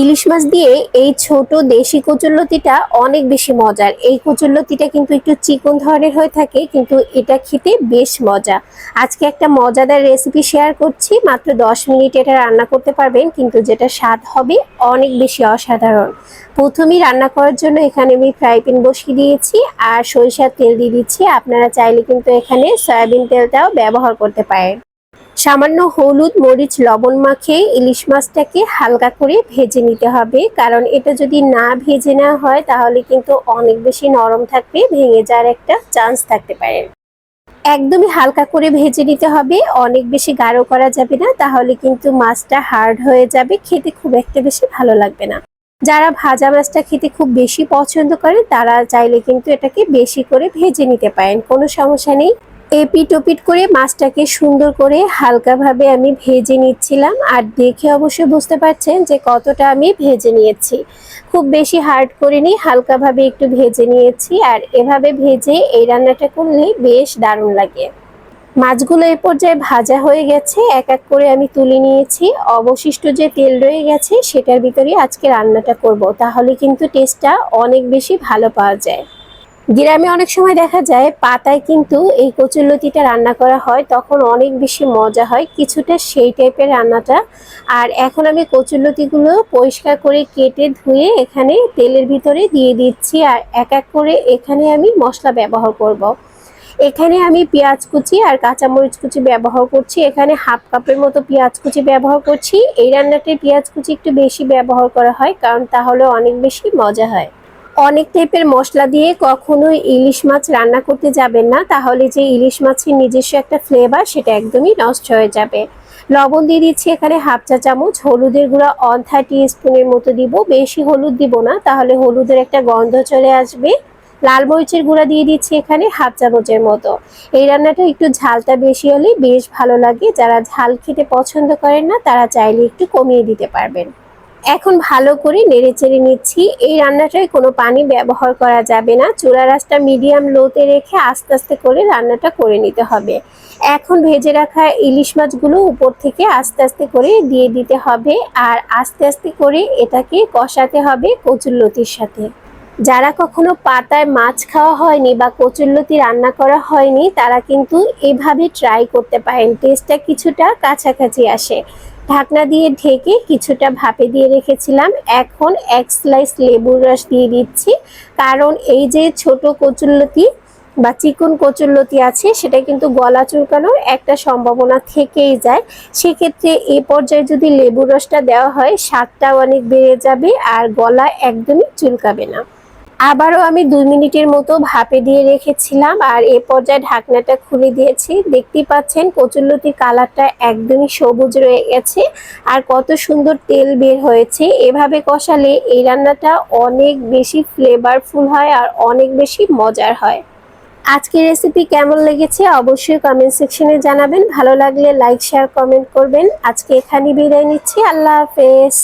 ইলিশ মাছ দিয়ে এই ছোট দেশি কচুরলতিটা অনেক বেশি মজার। এই কচুরলতিটা কিন্তু একটু চিকন ধরনের হয়ে থাকে, কিন্তু এটা খেতে বেশ মজা। আজকে একটা মজাদার রেসিপি শেয়ার করছি, মাত্র দশ মিনিট এটা রান্না করতে পারবেন, কিন্তু যেটা স্বাদ হবে অনেক বেশি অসাধারণ। প্রথমেই রান্না করার জন্য এখানে আমি ফ্রাই প্যান বসিয়ে দিয়েছি, আর সরিষার তেল দিয়ে দিচ্ছি। আপনারা চাইলে কিন্তু এখানে সয়াবিন তেলটাও ব্যবহার করতে পারেন। সামান্য হলুদ, মরিচ, লবণ মাখে ইলিশ মাছটাকে হালকা করে ভেজে নিতে হবে। কারণ এটা যদি না ভেজে নেওয়া হয়, তাহলে কিন্তু অনেক বেশি নরম থাকবে, ভেঙে যাওয়ার একটা চান্স থাকতে পারে। একদমই হালকা করে ভেজে নিতে হবে। অনেক বেশি গাঢ় করা যাবে না, তাহলে কিন্তু মাছটা হার্ড হয়ে যাবে, খেতে খুব একটা বেশি ভালো লাগবে না। যারা ভাজা মাছটা খেতে খুব বেশি পছন্দ করে, তারা চাইলে কিন্তু এটাকে বেশি করে ভেজে নিতে পারেন, কোনো সমস্যা নেই। এপিট ওপিট করে মাছটাকে সুন্দর করে হালকাভাবে আমি ভেজে নিচ্ছিলাম। আর দেখে অবশ্যই বুঝতে পারছেন যে কতটা আমি ভেজে নিয়েছি। খুব বেশি হার্ড করিনি, হালকাভাবে একটু ভেজে নিয়েছি। আর এভাবে ভেজে এই রান্নাটা করলে বেশ দারুণ লাগে। মাছগুলো এ পর্যায়ে ভাজা হয়ে গেছে, এক এক করে আমি তুলে নিয়েছি। অবশিষ্ট যে তেল রয়ে গেছে, সেটার ভিতরে আজকে রান্নাটা করব। তাহলে কিন্তু টেস্টটা অনেক বেশি ভালো পাওয়া যায়। গ্রামে অনেক সময় দেখা যায় পাতায় কিন্তু এই কচুরলতিটা রান্না করা হয়, তখন অনেক বেশি মজা হয়। কিছুটা সেই টাইপের রান্নাটা। আর এখন আমি কচুরলতিগুলো পরিষ্কার করে কেটে ধুয়ে এখানে তেলের ভিতরে দিয়ে দিচ্ছি আর এক এক করে এখানে আমি মশলা ব্যবহার করব। এখানে আমি পেঁয়াজ কুচি আর কাঁচামরিচ কুচি ব্যবহার করছি। এখানে হাফ কাপের মতো পেঁয়াজ কুচি ব্যবহার করছি। এই রান্নাটায় পেঁয়াজ কুচি একটু বেশি ব্যবহার করা হয়, কারণ তাহলে অনেক বেশি মজা হয়। অনেক টাইপের মশলা দিয়ে কখনোই ইলিশ মাছ রান্না করতে যাবেন না, তাহলে যে ইলিশ মাছের নিজস্ব একটা ফ্লেভার সেটা একদমই নষ্ট হয়ে যাবে। লবণ দিয়ে দিচ্ছি এখানে হাফ চা চামচ, হলুদের গুঁড়া অন থার্টি স্পুনের মতো দিব, বেশি হলুদ দিব না, তাহলে হলুদের একটা গন্ধ চলে আসবে। লাল মরিচের গুঁড়া দিয়ে দিচ্ছি এখানে হাফ চামচের মতো। এই রান্নাটা একটু ঝালটা বেশি হলে বেশ ভালো লাগে, যারা ঝাল খেতে পছন্দ করেন না, তারা চাইলে একটু কমিয়ে দিতে পারবেন। এখন ভালো করে নেড়ে চেড়ে নিচ্ছি। এই রান্নাটায় কোনো পানি ব্যবহার করা যাবে না। চূড়া রাসটা মিডিয়াম লোতে রেখে আস্তে আস্তে করে রান্নাটা করে নিতে হবে। এখন ভেজে রাখা ইলিশ মাছগুলো উপর থেকে আস্তে আস্তে করে দিয়ে দিতে হবে আর আস্তে আস্তে করে এটাকে কষাতে হবে কচুরলতির সাথে। যারা কখনো পাতায় মাছ খাওয়া হয়নি বা কচুরলতি রান্না করা হয়নি, তারা কিন্তু এভাবে ট্রাই করতে পারেন। টেস্টটা কিছুটা কাছাকাছি আসে। ঢাকনা দিয়ে ঢেকে কিছুটা ভাপে দিয়ে রেখেছিলাম। এখন এক স্লাইস লেবুর রস দিয়ে দিচ্ছি। কারণ এই যে ছোট কচুরলতি বা চিকন কচুরলতি আছে, সেটা কিন্তু গলা চুলকানোর একটা সম্ভাবনা থেকেই যায়। সেক্ষেত্রে এ পর্যায়ে যদি লেবুর রসটা দেওয়া হয়, স্বাদটাও অনেক বেড়ে যাবে আর গলা একদমই চুলকাবে না। আবারও আমি দুই মিনিটের মতো ভাপে দিয়ে রেখেছিলাম আর এ পর্যায়ে ঢাকনাটা খুলে দিয়েছি। দেখতেই পাচ্ছেন কচুরলতির কালারটা একদমই সবুজ রয়ে গেছে আর কত সুন্দর তেল বের হয়েছে। এভাবে কষালে এই রান্নাটা অনেক বেশি ফ্লেভারফুল হয় আর অনেক বেশি মজার হয়। আজকের রেসিপি কেমন লেগেছে অবশ্যই কমেন্ট সেকশনে জানাবেন। ভালো লাগলে লাইক শেয়ার কমেন্ট করবেন। আজকে এখানে বিদায় নিচ্ছি। আল্লাহ হাফেজ।